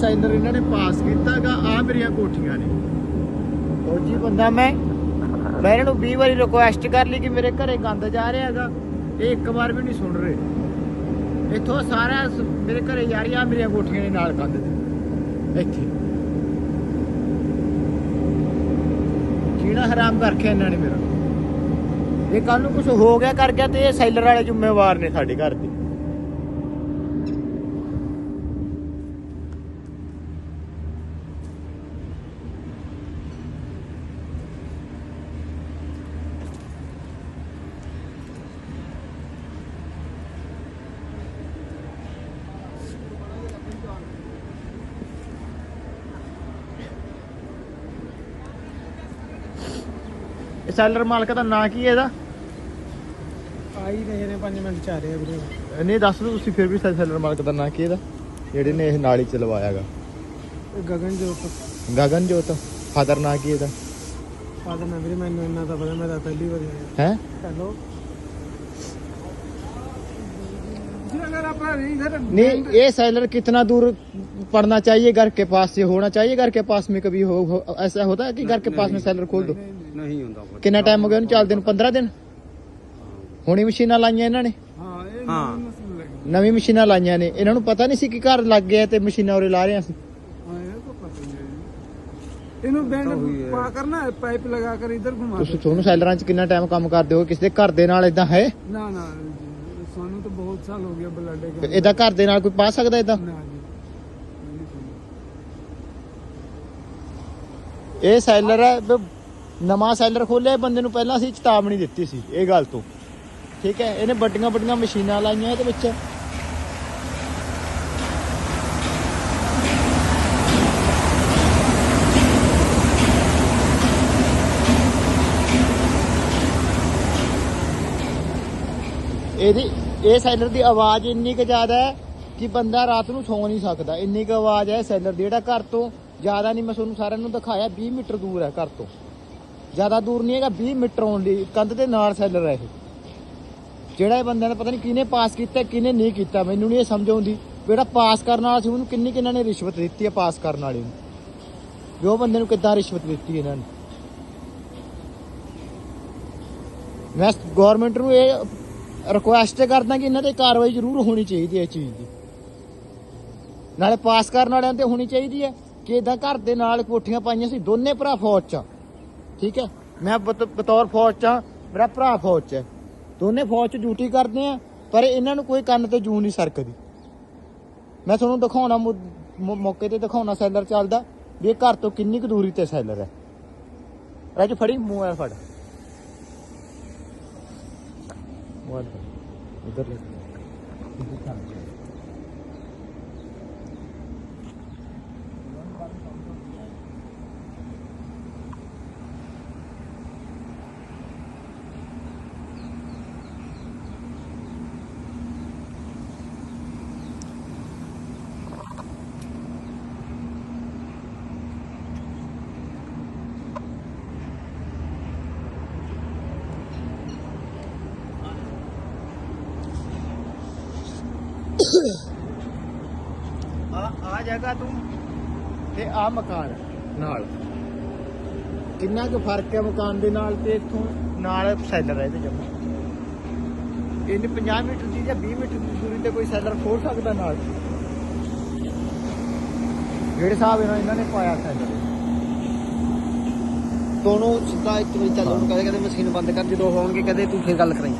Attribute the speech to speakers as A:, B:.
A: Seller ਇਹਨਾਂ ਨੇ ਪਾਸ ਕੀਤਾਗਾ ਆ ਮੇਰੀਆਂ ਕੋਠੀਆਂ ਨੇ। ਫੌਜੀ ਬੰਦਾ ਮੈਂ ਮੈਂ ਇਹਨਾਂ ਨੂੰ 20 ਵਾਰੀ ਰਿਕੁਐਸਟ ਕਰ ਲਈ ਕਿ ਮੇਰੇ ਘਰੇ ਗੰਦ ਜਾ ਰਿਹਾ ਹੈਗਾ ਇਹ ਇੱਕ ਵਾਰ ਵੀ ਨਹੀਂ ਸੁਣ ਰਹੇ। ਇੱਥੋਂ ਸਾਰਾ ਮੇਰੇ ਘਰੇ ਜਾ ਰਹੀ ਆ ਮੇਰੀਆਂ ਕੋਠੀਆਂ ਦੇ ਨਾਲ ਕੰਧ ਦੇ। ਇੱਥੇ। ਜੀਣਾ ਹਰਾਮ ਕਰ ਇਹਨਾਂ ਨੇ ਮੇਰਾ। ਇਹ ਕੱਲ ਨੂੰ ਕੁਝ ਹੋ ਗਿਆ, ਕਰ ਗਿਆ ਤੇ ਇਹ ਸੈਲਰ ਵਾਲੇ ਜ਼ਿੰਮੇਵਾਰ ਨੇ ਸਾਡੇ ਘਰ ਦੇ। ਸੈਲਰ ਮਾਲਕ ਦਾ ਨਾਂ ਕੀ ਹੈ ਇਹਦਾ
B: ਆਈ ਰਹੇ ਨੇ 5 ਮਿੰਟ ਚ ਆ ਰਹੇ ਆ ਵੀਰੇ
A: ਨਹੀਂ ਦੱਸ ਦਿਓ ਤੁਸੀਂ ਫਿਰ ਵੀ ਸੈਲਰ ਮਾਲਕ ਦਾ ਨਾਂ ਕੀ ਇਹਦਾ ਜਿਹੜੇ ਨੇ ਇਹ ਨਾਲੀ ਚ ਲਵਾਇਆਗਾ
B: ਇਹ ਗਗਨ ਜੋਤ
A: ਗਗਨਜੋਤ ਫਾਦਰ ਨਾਂ ਕੀ ਇਹਦਾ
B: ਫਾਦਰ ਨਾ ਵੀਰੇ ਮੈਨੂੰ ਇੰਨਾ ਤਾਂ ਪਤਾ ਮੈਂ ਤਾਂ ਪਹਿਲੀ ਵਾਰ ਆਇਆ
A: ਹੈ
B: ਹੈਲੋ जी अगर अपना इधर
A: नहीं ये सैलर कितना दूर पड़ना चाहिए घर के पास से होना चाहिए घर के पास में कभी हो, हो ऐसा होता है कि घर के पास में सैलर खोल दो ਕਿੰਨਾ ਟਾਈਮ ਹੋ ਗਿਆ ਉਹਨੂੰ? ਚੱਲਦੇ ਨੂੰ 15 ਦਿਨ? ਹੁਣੀ ਮਸ਼ੀਨਾਂ ਲਾਈਆਂ ਇਹਨਾਂ ਨੇ?
B: ਹਾਂ ਇਹ
A: ਨਵੀਂ ਮਸ਼ੀਨਾਂ ਲਾਈਆਂ ਨੇ। ਇਹਨਾਂ ਨੂੰ ਪਤਾ ਨਹੀਂ ਸੀ ਕਿ ਘਰ ਲੱਗ ਗਿਆ ਤੇ ਮਸ਼ੀਨਾਂ ਉਰੇ ਲਾ ਰਹੇ ਸੀ।
B: ਇਹਨੂੰ ਬੈਂਡ ਪਾ ਕਰਨਾ ਪਾਈਪ ਲਗਾ ਕਰ ਇਧਰ ਘੁਮਾ
A: ਤੁਸੀਂ ਦੇ। ਤੁਹਾਨੂੰ ਸੈਲਰਾਂ 'ਚ ਕਿੰਨਾ ਟਾਈਮ ਕੰਮ ਕਰਦੇ ਹੋ? ਕਿਸੇ ਦੇ ਘਰ ਦੇ ਨਾਲ ਇਦਾਂ ਹੈ?
B: ਨਾ ਨਾ ਸਾਨੂੰ ਤਾਂ ਬਹੁਤ ਸਾਲ ਹੋ ਗਿਆ ਬਲਾਡੇ ਤੇ
A: ਇਹਦਾ ਘਰ ਦੇ ਨਾਲ ਕੋਈ ਪਾ ਸਕਦਾ ਇਦਾਂ
B: ਨਾ
A: ਇਹ ਸੈਲਰ ਹੈ ਨਵਾਂ ਸੈਲਰ ਖੋਲਿਆ ਬੰਦੇ ਨੂੰ ਪਹਿਲਾਂ ਅਸੀਂ ਚੇਤਾਵਨੀ ਦਿੱਤੀ ਸੀ ਇਹ ਗੱਲ ਤੋਂ। ਠੀਕ ਹੈ, ਇਹਨੇ ਵੱਡੀਆਂ ਵੱਡੀਆਂ ਮਸ਼ੀਨਾਂ ਲਾਈਆਂ ਇਹਦੇ ਵਿੱਚ। ਇਹਦੀ, ਇਹ ਸੈਲਰ ਦੀ ਆਵਾਜ਼ ਇੰਨੀ ਕੁ ਜ਼ਿਆਦਾ ਹੈ ਕਿ ਬੰਦਾ ਰਾਤ ਨੂੰ ਸੌਂ ਨਹੀਂ ਸਕਦਾ। ਇੰਨੀ ਕੁ ਆਵਾਜ਼ ਹੈ ਸੈਲਰ ਦੀ ਜਿਹੜਾ ਘਰ ਤੋਂ, ਜ਼ਿਆਦਾ ਨਹੀਂ, ਮੈਂ ਤੁਹਾਨੂੰ ਸਾਰਿਆਂ ਨੂੰ ਦਿਖਾਇਆ 20 ਮੀਟਰ ਦੂਰ ਹੈ ਘਰ ਤੋਂ। ਜ਼ਿਆਦਾ ਦੂਰ ਨਹੀਂ ਹੈਗਾ 20 ਮੀਟਰ ਓਨਲੀ ਕੰਧ ਦੇ ਨਾਲ ਸੈਲਰ ਹੈ ਇਹ। ਜਿਹੜਾ ਇਹ ਬੰਦਿਆਂ ਨੇ ਪਤਾ ਨਹੀਂ ਕਿਹਨੇ ਪਾਸ ਕੀਤਾ, ਕਿਹਨੇ ਨਹੀਂ ਕੀਤਾ, ਮੈਨੂੰ ਨਹੀਂ ਇਹ ਸਮਝ ਆਉਂਦੀ ਜਿਹੜਾ ਪਾਸ ਕਰਨ ਵਾਲਾ ਸੀ, ਉਹਨੂੰ ਕਿੰਨੀ ਕਿੰਨਾਂ ਨੇ ਰਿਸ਼ਵਤ ਦਿੱਤੀ ਹੈ ਪਾਸ ਕਰਨ ਵਾਲੇ ਨੂੰ? ਵੀ ਉਹ ਬੰਦੇ ਨੂੰ ਕਿੱਦਾਂ ਰਿਸ਼ਵਤ ਦਿੱਤੀ ਇਹਨਾਂ ਨੇ? ਮੈਂ ਗਵਰਨਮੈਂਟ ਨੂੰ ਇਹ ਰਿਕੁਐਸਟ ਕਰਦਾ ਕਿ ਇਹਨਾਂ ਤੇ ਕਾਰਵਾਈ ਜ਼ਰੂਰ ਹੋਣੀ ਚਾਹੀਦੀ ਹੈ ਇਸ ਚੀਜ਼ ਦੀ। ਨਾਲੇ ਪਾਸ ਕਰਨ ਵਾਲਿਆਂ ਤੇ ਹੋਣੀ ਚਾਹੀਦੀ ਹੈ ਕਿ ਇਦਾਂ ਘਰ ਦੇ ਨਾਲ ਕੋਠੀਆਂ ਪਾਈਆਂ ਸੀ, ਦੋਨੇ ਭਰਾ ਫੌਜ ਚ ਠੀਕ ਹੈ? ਮੈਂ ਬਤੌਰ ਫੌਜ ਚ ਮੇਰਾ ਭਰਾ ਫੌਜ ਚ ਹੈ। ਦੋਨੇ ਫੌਜ ਚ ਡਿਊਟੀ ਕਰਦੇ ਆ, ਪਰ ਇਹਨਾਂ ਨੂੰ ਕੋਈ ਕੰਨ ਤੇ ਜੂ ਨਹੀਂ ਸਰਕਦੀ। ਮੈਂ ਤੁਹਾਨੂੰ ਦਿਖਾਉਣਾ ਮੌਕੇ ਤੇ ਦਿਖਾਉਣਾ ਸੈਲਰ ਚੱਲਦਾ, ਵੀ ਇਹ ਘਰ ਤੋਂ ਕਿੰਨੀ ਕੁ ਦੂਰੀ ਤੇ ਸੈਲਰ ਹੈ। ਰਾਜੂ, ਫੜੀ ਮੋਬਾਈਲ ਫੜ। ਮੋਬਾਈਲ ਫੜ। ਇਧਰ ਲੈ। ਆ ਆ ਜਗ੍ਹਾ ਤੂੰ ਤੇ ਆ ਮਕਾਨ। ਨਾਲ। ਕਿੰਨਾ ਕੁ ਫ਼ਰਕ ਹੈ ਮਕਾਨ ਦੇ ਨਾਲ ਤੇ ਇੱਥੋਂ ਨਾਲ ਸੈਲਰ ਹੈ ਇਹਦੇ ਜਮਾ? ਇਹਨੇ 50 ਮੀਟਰ ਦੀ ਜਾਂ 20 ਮੀਟਰ ਦੀ ਦੂਰੀ ਤੇ ਕੋਈ ਸੈਲਰ ਖੋਲ ਸਕਦਾ ਨਾਲ? ਜਿਹੜੇ ਹਿਸਾਬ ਨਾਲ ਇਹਨਾਂ ਨੇ ਪਾਇਆ ਸੈਲਰ
C: ਦੋਨੋਂ ਸਿੱਧਾ ਇੱਕ ਵਾਰੀ ਚੱਲ ਉਹਨੂੰ ਕਹਦੇ ਕਹਦੇ ਮਸ਼ੀਨ ਬੰਦ ਕਰ ਜਦੋਂ ਹੋਣਗੇ ਕਹਦੇ ਤੂੰ ਫਿਰ ਗੱਲ ਕਰਾਈ